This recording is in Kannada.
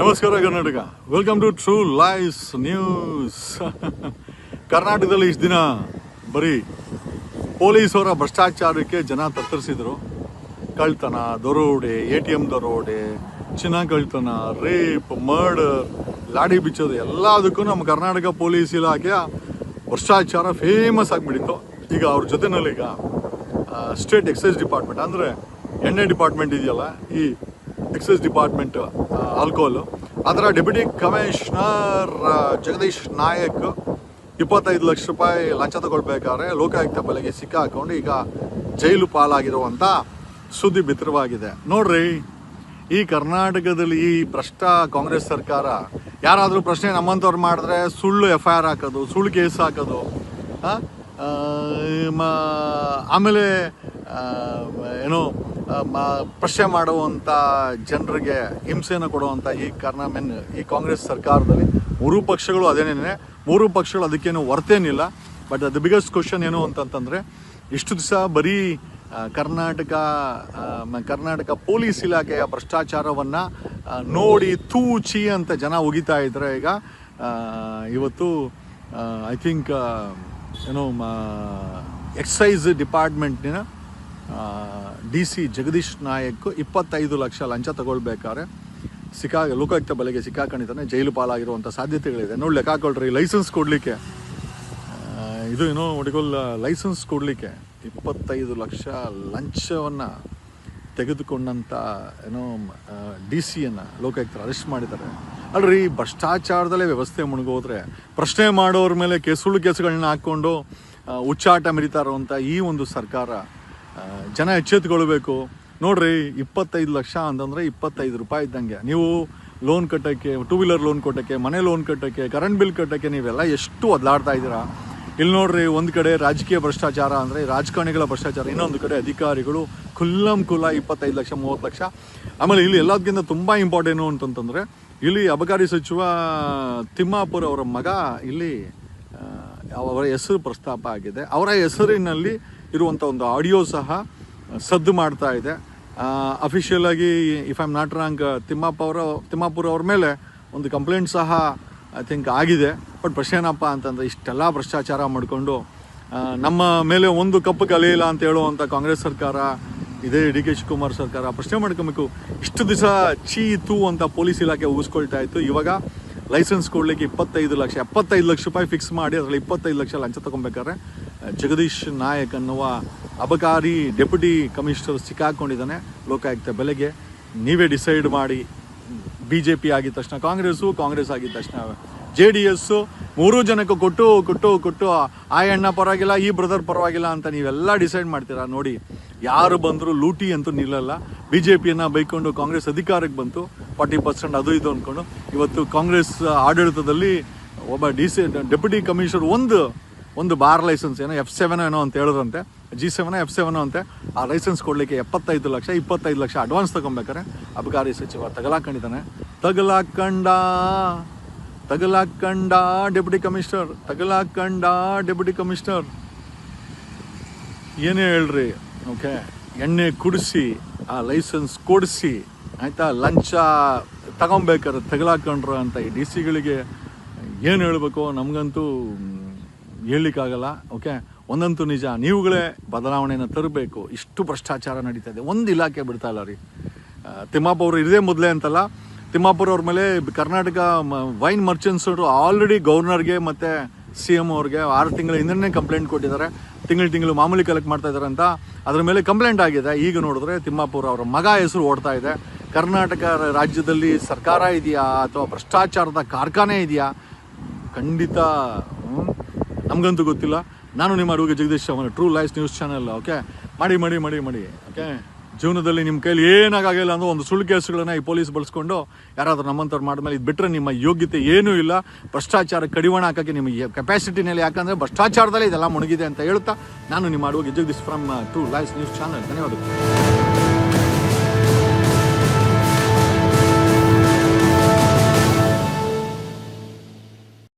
ನಮಸ್ಕಾರ Karnataka. Welcome to True Lies News ಕರ್ನಾಟಕದಲ್ಲಿ ಇಷ್ಟು ದಿನ ಬರೀ ಪೊಲೀಸರ ಭ್ರಷ್ಟಾಚಾರಕ್ಕೆ ಜನ ತತ್ತರಿಸಿದ್ರು. ಕಳ್ತನ ದರೋಡೆ, ಎ ಟಿ ಎಂ ದರೋಡೆ, ಚಿನ್ನ ಕಳ್ತನ ರೇಪ್ ಮರ್ಡರ್ ಲಾಡಿ ಬಿಚ್ಚೋದು ಎಲ್ಲದಕ್ಕೂ ನಮ್ಮ ಕರ್ನಾಟಕ ಪೊಲೀಸ್ ಇಲಾಖೆಯ ಭ್ರಷ್ಟಾಚಾರ ಫೇಮಸ್ ಆಗಿಬಿಟ್ಟಿತ್ತು. ಈಗ ಅವ್ರ ಜೊತೆನಲ್ಲಿ ಈಗ ಸ್ಟೇಟ್ ಎಕ್ಸೈಸ್ ಡಿಪಾರ್ಟ್ಮೆಂಟ್ ಅಂದರೆ ಎಣ್ಣೆ ಡಿಪಾರ್ಟ್ಮೆಂಟ್ ಇದೆಯಲ್ಲ, ಈ ಎಕ್ಸೈಸ್ ಡಿಪಾರ್ಟ್ಮೆಂಟ್ ಆಲ್ಕೋಹಾಲು ಅದರ ಡೆಪ್ಯೂಟಿ ಕಮಿಷನರ್ ಜಗದೀಶ್ ನಾಯಕ್ ಇಪ್ಪತ್ತೈದು ಲಕ್ಷ ರೂಪಾಯಿ ಲಂಚ ತಗೊಳ್ಬೇಕಾದ್ರೆ ಲೋಕಾಯುಕ್ತ ಬಲೆಗೆ ಸಿಕ್ಕಾಕೊಂಡು ಈಗ ಜೈಲು ಪಾಲಾಗಿರುವಂಥ ಸುದ್ದಿ ಬಿತ್ತರವಾಗಿದೆ ನೋಡ್ರಿ, ಈ ಕರ್ನಾಟಕದಲ್ಲಿ ಈ ಭ್ರಷ್ಟ ಕಾಂಗ್ರೆಸ್ ಸರ್ಕಾರ, ಯಾರಾದರೂ ಪ್ರಶ್ನೆ ನಮ್ಮಂಥವ್ರು ಮಾಡಿದ್ರೆ ಸುಳ್ಳು ಎಫ್ ಐ ಆರ್ ಹಾಕೋದು, ಸುಳ್ಳು ಕೇಸ್ ಹಾಕೋದು ಆಮೇಲೆ ಏನು ಮ- ಪ್ರಶ್ನೆ ಮಾಡುವಂಥ ಜನರಿಗೆ ಹಿಂಸೆಯನ್ನು ಕೊಡುವಂಥ ಈ ಕಾರಣ ಈ ಕಾಂಗ್ರೆಸ್ ಸರ್ಕಾರದಲ್ಲಿ ಮೂರು ಪಕ್ಷಗಳು ಅದೇನೇನೆ, ಮೂರು ಪಕ್ಷಗಳು ಅದಕ್ಕೇನು ವರ್ತೇನಿಲ್ಲ ಬಟ್ ದ ಬಿಗ್ಗೆಸ್ಟ್ ಕ್ವಶನ್ ಏನು ಅಂತಂತಂದರೆ, ಇಷ್ಟು ದಿವಸ ಬರೀ ಕರ್ನಾಟಕ ಕರ್ನಾಟಕ ಪೊಲೀಸ್ ಇಲಾಖೆಯ ಭ್ರಷ್ಟಾಚಾರವನ್ನು ನೋಡಿ ತೂಚಿ ಅಂತ ಜನ ಒಗಿತಾ ಇದ್ದಾರೆ ಈಗ ಇವತ್ತು ಐ ಥಿಂಕ್ ಏನೋ ಎಕ್ಸೈಸ್ ಡಿಪಾರ್ಟ್ಮೆಂಟಿನ ಡಿ ಸಿ ಜಗದೀಶ್ ನಾಯಕ್ ಇಪ್ಪತ್ತೈದು ಲಕ್ಷ ಲಂಚ ತಗೊಳ್ಬೇಕಾದ್ರೆ ಸಿಕ್ಕಾ ಲೋಕಾಯುಕ್ತ ಬಲೆಗೆ ಸಿಕ್ಕಾಕೊಂಡಿದ್ದಾನೆ ಜೈಲು ಪಾಲಾಗಿರುವಂಥ ಸಾಧ್ಯತೆಗಳಿದೆ. ನೋಡಿ ಲೆಕ್ಕ ಹಾಕೊಳ್ರಿ ಲೈಸೆನ್ಸ್ ಕೊಡಲಿಕ್ಕೆ. ಇದು ಏನೋ ಒಡಿಗೋಲ್ ಲೈಸೆನ್ಸ್ ಕೊಡಲಿಕ್ಕೆ ಇಪ್ಪತ್ತೈದು ಲಕ್ಷ ಲಂಚವನ್ನು ತೆಗೆದುಕೊಂಡಂಥ ಏನೋ ಡಿ ಸಿಯನ್ನು ಲೋಕಾಯುಕ್ತರು ಅರೆಸ್ಟ್ ಮಾಡಿದ್ದಾರೆ. ಅಲ್ರಿ, ಭ್ರಷ್ಟಾಚಾರದಲ್ಲೇ ವ್ಯವಸ್ಥೆ ಮುಳುಗೋದ್ರೆ ಪ್ರಶ್ನೆ ಮಾಡೋರ ಮೇಲೆ ಕೇಸುಳ್ಳು ಸುಳ್ಳು ಕೇಸುಗಳನ್ನ ಹಾಕ್ಕೊಂಡು ಉಚ್ಚಾಟ ಮೆರಿತಾ ಇರುವಂಥ ಈ ಒಂದು ಸರ್ಕಾರ ಜನ ಎಚ್ಚೆತ್ತುಕೊಳ್ಬೇಕು ನೋಡ್ರಿ, ಇಪ್ಪತ್ತೈದು ಲಕ್ಷ ಅಂತಂದರೆ ಇಪ್ಪತ್ತೈದು ರೂಪಾಯಿ ಇದ್ದಂಗೆ. ನೀವು ಲೋನ್ ಕಟ್ಟೋಕ್ಕೆ ಟೂ ವೀಲರ್ ಲೋನ್ ಕೊಟ್ಟಕ್ಕೆ, ಮನೆ ಲೋನ್ ಕಟ್ಟೋಕ್ಕೆ ಕರೆಂಟ್ ಬಿಲ್ ಕಟ್ಟೋಕ್ಕೆ ನೀವೆಲ್ಲ ಎಷ್ಟು ಒದ್ಲಾಡ್ತಾ ಇದ್ದೀರಾ? ಇಲ್ಲಿ ನೋಡ್ರಿ, ಒಂದು ಕಡೆ ರಾಜಕೀಯ ಭ್ರಷ್ಟಾಚಾರ ಅಂದರೆ ರಾಜಕಾರಣಿಗಳ ಭ್ರಷ್ಟಾಚಾರ, ಇನ್ನೊಂದು ಕಡೆ ಅಧಿಕಾರಿಗಳು ಖುಲ್ಲಂ ಕುಲ ಇಪ್ಪತ್ತೈದು ಲಕ್ಷ, ಮೂವತ್ತು ಲಕ್ಷ. ಆಮೇಲೆ ಇಲ್ಲಿ ಎಲ್ಲದಕ್ಕಿಂತ ತುಂಬ ಇಂಪಾರ್ಟೆಂಟು ಅಂತಂತಂದರೆ, ಇಲ್ಲಿ ಅಬಕಾರಿ ಸಚಿವ ತಿಮ್ಮಾಪುರ್ ಅವರ ಮಗ ಇಲ್ಲಿ ಅವರ ಹೆಸರು ಪ್ರಸ್ತಾಪ ಆಗಿದೆ. ಅವರ ಹೆಸರಿನಲ್ಲಿ ಇರುವಂಥ ಒಂದು ಆಡಿಯೋ ಸಹ ಸದ್ದು ಮಾಡ್ತಾ ಇದೆ. ಅಫಿಷಿಯಲ್ ಆಗಿ if I'm not wrong Timmappa ಅವರ, ತಿಮ್ಮಾಪುರ ಅವ್ರ ಮೇಲೆ ಒಂದು ಕಂಪ್ಲೇಂಟ್ ಸಹ ಐ ಥಿಂಕ್ ಆಗಿದೆ. ಬಟ್ ಪ್ರಶ್ನೆ ಏನಪ್ಪ ಅಂತಂದರೆ, ಇಷ್ಟೆಲ್ಲ ಭ್ರಷ್ಟಾಚಾರ ಮಾಡಿಕೊಂಡು ನಮ್ಮ ಮೇಲೆ ಒಂದು ಕಪ್ಪು ಕಲಿಯಿಲ್ಲ ಅಂತ ಹೇಳುವಂಥ ಕಾಂಗ್ರೆಸ್ ಸರ್ಕಾರ, ಇದೇ ಡಿ ಕೆ ಶಿವಕುಮಾರ್ ಸರ್ಕಾರ ಪ್ರಶ್ನೆ ಮಾಡ್ಕೊಬೇಕು. ಇಷ್ಟು ದಿವಸ ಚೀ ತೂ ಅಂತ ಪೊಲೀಸ್ ಇಲಾಖೆ ಉಗಿಸ್ಕೊಳ್ತಾ ಇತ್ತು. ಇವಾಗ ಲೈಸೆನ್ಸ್ ಕೊಡಲಿಕ್ಕೆ ಇಪ್ಪತ್ತೈದು ಲಕ್ಷ, ಎಪ್ಪತ್ತೈದು ಲಕ್ಷ ರೂಪಾಯಿ ಫಿಕ್ಸ್ ಮಾಡಿ, ಅದರಲ್ಲಿ ಇಪ್ಪತ್ತೈದು ಲಕ್ಷ ಲಂಚ ತಗೊಬೇಕಾದ್ರೆ ಜಗದೀಶ್ ನಾಯಕ್ ಅನ್ನುವ ಅಬಕಾರಿ ಡೆಪ್ಯೂಟಿ ಕಮಿಷನರ್ ಸಿಕ್ಕಾಕೊಂಡಿದ್ದಾನೆ. ಲೋಕಾಯುಕ್ತ ಬೆಲೆಗೆ ನೀವೇ ಡಿಸೈಡ್ ಮಾಡಿ ಬಿ ಜೆ ಪಿ ಆಗಿದ ತಕ್ಷಣ ಕಾಂಗ್ರೆಸ್ಸು, ಕಾಂಗ್ರೆಸ್ ಆಗಿದ ತಕ್ಷಣ ಜೆ ಡಿ ಎಸ್ಸು ಮೂರೂ ಜನಕ್ಕೂ ಕೊಟ್ಟು ಕೊಟ್ಟು ಕೊಟ್ಟು, ಆ ಅಣ್ಣ ಪರವಾಗಿಲ್ಲ, ಈ ಬ್ರದರ್ ಪರವಾಗಿಲ್ಲ ಅಂತ ನೀವೆಲ್ಲ ಡಿಸೈಡ್ ಮಾಡ್ತೀರಾ? ನೋಡಿ, ಯಾರು ಬಂದರೂ ಲೂಟಿ ಅಂತೂ ನಿಲ್ಲಲ್ಲ. ಬಿ ಜೆ ಪಿಯನ್ನು ಬೈಕೊಂಡು ಕಾಂಗ್ರೆಸ್ ಅಧಿಕಾರಕ್ಕೆ ಬಂತು. ಫಾರ್ಟಿ ಪರ್ಸೆಂಟ್ ಅದು ಇದು ಅಂದ್ಕೊಂಡು ಇವತ್ತು ಕಾಂಗ್ರೆಸ್ ಆಡಳಿತದಲ್ಲಿ ಒಬ್ಬ ಡಿ ಸಿ ಡೆಪ್ಯೂಟಿ ಕಮಿಷನರ್ ಒಂದು ಒಂದು ಬಾರ್ ಲೈಸೆನ್ಸ್ ಏನೋ ಎಫ್ ಸೆವೆನ್ ಏನೋ ಅಂತ ಹೇಳಿದ್ರಂತೆ. ಜಿ ಸೆವೆನ್ ಎಫ್ ಸೆವೆನ್ ಅಂತೆ. ಆ ಲೈಸೆನ್ಸ್ ಕೊಡಲಿಕ್ಕೆ ಎಪ್ಪತ್ತೈದು ಲಕ್ಷ, ಇಪ್ಪತ್ತೈದು ಲಕ್ಷ ಅಡ್ವಾನ್ಸ್ ತಗೊಬೇಕಾರೆ ಅಬಕಾರಿ ಸಚಿವ ತಗಲಾಕೊಂಡಿದ್ದಾನೆ. ತಗಲಾಕಂಡ ತಗಲಾಕಂಡ ಡೆಪ್ಯೂಟಿ ಕಮಿಷನರ್ ತಗಲಾಕಂಡ ಡೆಪ್ಯೂಟಿ ಕಮಿಷನರ್ ಏನೇ ಹೇಳ್ರಿ ಓಕೆ ಎಣ್ಣೆ ಕುಡಿಸಿ, ಆ ಲೈಸೆನ್ಸ್ ಕೊಡಿಸಿ, ಆಯಿತಾ, ಲಂಚ ತಗೊಬೇಕಾರೆ ತಗಲಾಕೊಂಡ್ರು ಅಂತ ಈ ಡಿ ಸಿಗಳಿಗೆ ಏನು ಹೇಳಬೇಕು? ನಮಗಂತೂ ಹೇಳಲಿಕ್ಕಾಗಲ್ಲ ಓಕೆ ಒಂದಂತೂ ನಿಜ, ನೀವುಗಳೇ ಬದಲಾವಣೆಯನ್ನು ತರಬೇಕು. ಇಷ್ಟು ಭ್ರಷ್ಟಾಚಾರ ನಡೀತಾ ಇದೆ. ಒಂದು ಇಲಾಖೆ ಬಿಡ್ತಾ ಇಲ್ಲ ರೀ. ತಿಮ್ಮಾಪುರ ಅವರು ಇದೇ ಮೊದಲೇ ಅಂತಲ್ಲ ತಿಮ್ಮಾಪುರ ಅವ್ರ ಮೇಲೆ ಕರ್ನಾಟಕ ವೈನ್ ಮರ್ಚೆಂಟ್ಸ್ ಆಲ್ರೆಡಿ ಗವರ್ನರ್ಗೆ ಮತ್ತು ಸಿ ಎಂ ಅವ್ರಿಗೆ ಆರು ತಿಂಗಳ ಹಿಂದೆನೇ ಕಂಪ್ಲೇಂಟ್ ಕೊಟ್ಟಿದ್ದಾರೆ. ತಿಂಗಳು ತಿಂಗಳು ಮಾಮೂಲಿ ಕಲೆಕ್ಟ್ ಮಾಡ್ತಾ ಇದ್ದಾರೆ ಅಂತ ಅದ್ರ ಮೇಲೆ ಕಂಪ್ಲೇಂಟ್ ಆಗಿದೆ. ಈಗ ನೋಡಿದ್ರೆ ತಿಮ್ಮಾಪುರ ಅವರ ಮಗ ಹೆಸರು ಓಡ್ತಾ ಇದೆ. ಕರ್ನಾಟಕ ರಾಜ್ಯದಲ್ಲಿ ಸರ್ಕಾರ ಇದೆಯಾ ಅಥವಾ ಭ್ರಷ್ಟಾಚಾರದ ಕಾರ್ಖಾನೆ ಇದೆಯಾ? ಖಂಡಿತ ನಮಗಂತೂ ಗೊತ್ತಿಲ್ಲ. ನಾನು ನಿಮ್ಮ ಅಡುಗೆ ಜಗದೀಶ್ ಅವನ true life news channel okay ಮಾಡಿ ಮಾಡಿ ಮಾಡಿ ಮಾಡಿ ಓಕೆ ಜೀವನದಲ್ಲಿ ನಿಮ್ಮ ಕೈಲಿ ಏನಾಗಿಲ್ಲ ಅಂದ್ರೆ ಒಂದು ಸುಳ್ಳು ಕೇಸುಗಳನ್ನ ಈ ಪೊಲೀಸ್ ಬಳಸ್ಕೊಂಡು ಯಾರಾದರೂ ನಮ್ಮಂಥವ್ರು ಮಾಡಿದ್ಮೇಲೆ ಇದು ಬಿಟ್ಟರೆ ನಿಮ್ಮ ಯೋಗ್ಯತೆ ಏನೂ ಇಲ್ಲ. ಭ್ರಷ್ಟಾಚಾರ ಕಡಿವಾಣ ಹಾಕೋಕ್ಕೆ ನಿಮಗೆ ಕೆಪಾಸಿಟಿನಲ್ಲಿ ಯಾಕಂದರೆ ಭ್ರಷ್ಟಾಚಾರದಲ್ಲೇ ಇದೆಲ್ಲ ಮುಣಗಿದೆ ಅಂತ ಹೇಳ್ತಾ ನಾನು ನಿಮ್ಮ ಅಡುಗೆ Jagadish from true life news channel ಧನ್ಯವಾದಗಳು.